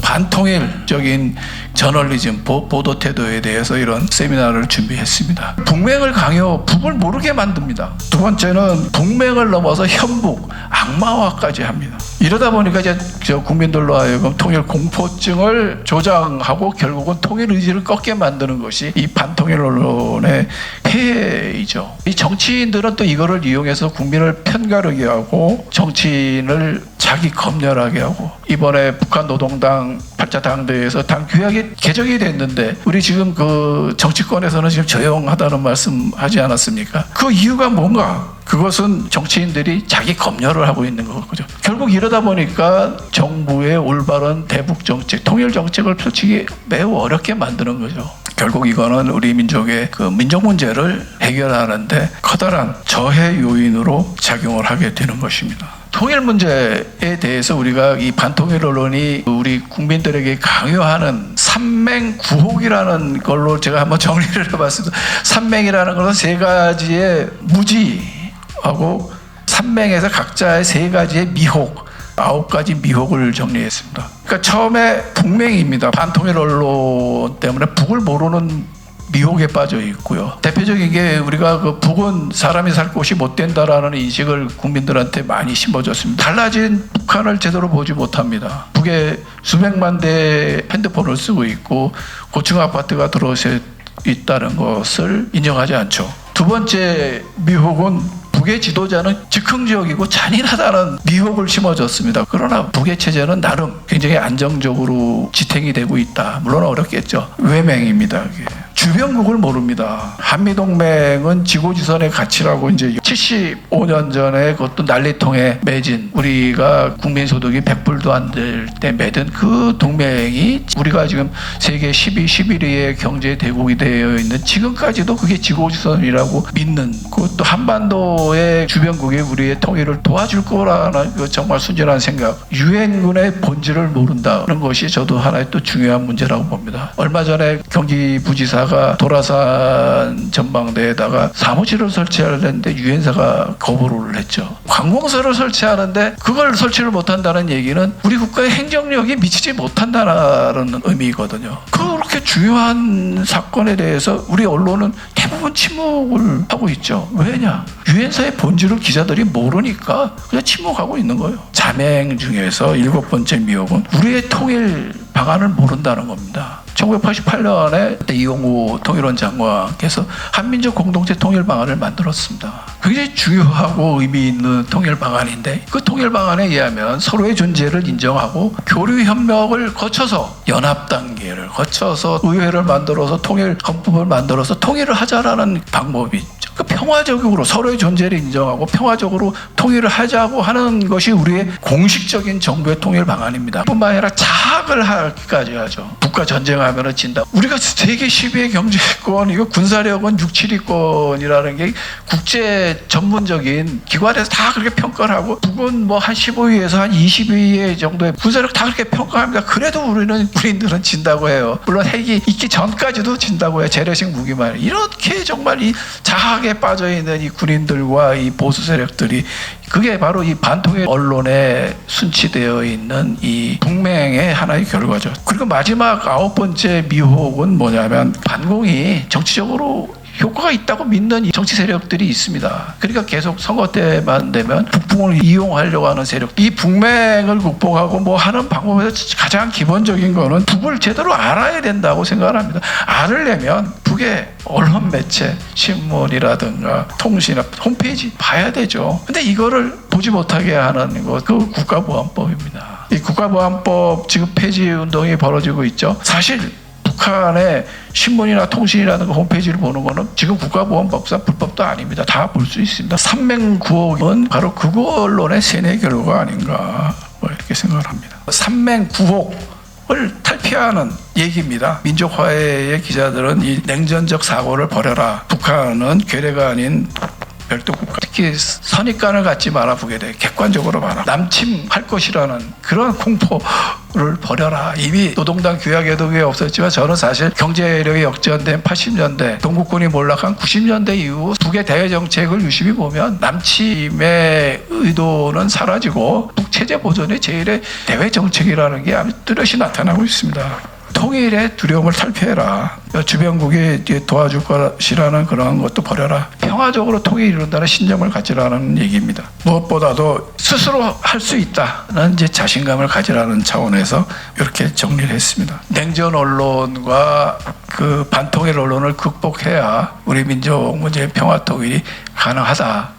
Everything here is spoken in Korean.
반통일적인 저널리즘 보, 도 태도에 대해서 이런 세미나를 준비했습니다. 북맹을 강요, 북을 모르게 만듭니다. 두 번째는 북맹을 넘어서 현북, 악마화까지 합니다. 이러다 보니까 이제 저 국민들로 하여금 통일 공포증을 조장하고 결국은 통일 의지를 꺾게 만드는 것이 이 반통일 언론의 폐해이죠. 이 정치인들은 또 이거를 이용해서 국민을 편가르게 하고 정치인을 자기 검열하게 하고 이번에 북한 노동당 팔자 당대에서 당 규약이 개정이 됐는데 우리 지금 그 정치권에서는 지금 조용하다는 말씀 하지 않았습니까? 그 이유가 뭔가? 그것은 정치인들이 자기 검열을 하고 있는 거거든요. 결국 이러다 보니까 정부의 올바른 대북 정책, 통일 정책을 펼치기 매우 어렵게 만드는 거죠. 결국 이거는 우리 민족의 그 민족 문제를 해결하는데 커다란 저해 요인으로 작용을 하게 되는 것입니다. 통일 문제에 대해서 우리가 이 반통일 언론이 우리 국민들에게 강요하는 삼맹 구혹이라는 걸로 제가 한번 정리를 해봤습니다. 삼맹이라는 것은 세 가지의 무지하고 삼맹에서 각자의 세 가지의 미혹, 아홉 가지 미혹을 정리했습니다. 그러니까 처음에 북맹입니다. 반통일 언론 때문에 북을 모르는 미혹에 빠져 있고요. 대표적인 게 우리가 그 북은 사람이 살 곳이 못 된다라는 인식을 국민들한테 많이 심어줬습니다. 달라진 북한을 제대로 보지 못합니다. 북에 수백만 대 핸드폰을 쓰고 있고 고층 아파트가 들어서 있다는 것을 인정하지 않죠. 두 번째 미혹은 북의 지도자는 즉흥적이고 잔인하다는 미혹을 심어줬습니다. 그러나 북의 체제는 나름 굉장히 안정적으로 지탱이 되고 있다. 물론 어렵겠죠. 외맹입니다. 그게. 주변국을 모릅니다. 한미동맹은 지고지선의 가치라고 이제 75년 전에 그것도 난리통에 맺은 우리가 국민소득이 100불도 안 될 때 맺은 그 동맹이 우리가 지금 세계 12, 11위의 경제 대국이 되어 있는 지금까지도 그게 지고지선이라고 믿는 그것도 한반도의 주변국이 우리의 통일을 도와줄 거라는 그 정말 순진한 생각. 유엔군의 본질을 모른다는 것이 저도 하나의 또 중요한 문제라고 봅니다. 얼마 전에 경기부지사가 도라산 전망대에다가 사무실을 설치하려는데 유엔사가 거부를 했죠. 관공서를 설치하는데 그걸 설치를 못한다는 얘기는 우리 국가의 행정력이 미치지 못한다는 의미거든요. 그렇게 중요한 사건에 대해서 우리 언론은 대부분 침묵을 하고 있죠. 왜냐? 유엔사의 본질을 기자들이 모르니까 그냥 침묵하고 있는 거예요. 자맹 중에서 일곱 번째 미혹은 우리의 통일 방안을 모른다는 겁니다. 1988년에 그때 이용우 통일원 장관께서 한민족 공동체 통일 방안을 만들었습니다. 굉장히 중요하고 의미 있는 통일 방안인데 그 통일 방안에 의하면 서로의 존재를 인정하고 교류 협력을 거쳐서 연합 단계를 거쳐서 의회를 만들어서 통일 헌법을 만들어서 통일을 하자라는 방법이 그 평화적으로 서로의 존재를 인정하고 평화적으로 통일을 하자고 하는 것이 우리의 공식적인 정부의 통일 방안입니다. 뿐만 아니라 자학을 하기까지 하죠. 국가 전쟁하면 진다. 우리가 세계 10위의 경제권, 이거 군사력은 6, 7위권이라는 게 국제 전문적인 기관에서 다 그렇게 평가를 하고 북은 뭐 한 15위에서 한 20위 정도의 군사력 다 그렇게 평가합니다. 그래도 우리는 우리들은 진다고 해요. 물론 핵이 있기 전까지도 진다고 해요. 재래식 무기만. 이렇게 정말 이 자학에 빠져 있는 이 군인들과 이 보수 세력들이 그게 바로 이 반통의 언론에 순치되어 있는 이 북맹의 하나의 결과죠. 그리고 마지막 아홉 번째 미혹은 뭐냐면 반공이 정치적으로 효과가 있다고 믿는 이 정치 세력들이 있습니다. 그러니까 계속 선거 때만 되면 북풍을 이용하려고 하는 세력. 이 북맹을 극복하고 뭐 하는 방법에서 가장 기본적인 거는 북을 제대로 알아야 된다고 생각을 합니다. 알으려면 북의 언론 매체, 신문이라든가 통신, 홈페이지 봐야 되죠. 근데 이거를 보지 못하게 하는 것, 그 국가보안법입니다. 이 국가보안법 지금 폐지 운동이 벌어지고 있죠. 사실 북한의 신문이나 통신이라는 거 홈페이지를 보는 거는 지금 국가보안법상 불법도 아닙니다. 다 볼 수 있습니다. 삼맹구혹은 바로 그거 언론의 세뇌 결과 아닌가 뭐 이렇게 생각을 합니다. 삼맹구혹 을탈 피하는 얘기입니다. 민족화해의 기자들은 이 냉전적 사고를 버려라. 북한은 괴뢰가 아닌 별도 국가. 특히 선입관을 갖지 마라 북에 대해 객관적으로 봐라. 남침할 것이라는 그런 공포를 버려라. 이미 노동당 규약에도 왜 없었지만 저는 사실 경제력이 역전된 80년대 동국군이 몰락한 90년대 이후 북의 대외 정책을 유심히 보면 남침의 의도는 사라지고 북 체제 보존의 제일의 대외 정책이라는 게 아주 뚜렷이 나타나고 있습니다. 통일의 두려움을 탈피해라. 주변국이 도와줄 것이라는 그런 것도 버려라. 평화적으로 통일 이룬다는 신념을 가지라는 얘기입니다. 무엇보다도 스스로 할 수 있다는 이제 자신감을 가지라는 차원에서 이렇게 정리를 했습니다. 냉전 언론과 그 반통일 언론을 극복해야 우리 민족 문제의 평화 통일이 가능하다.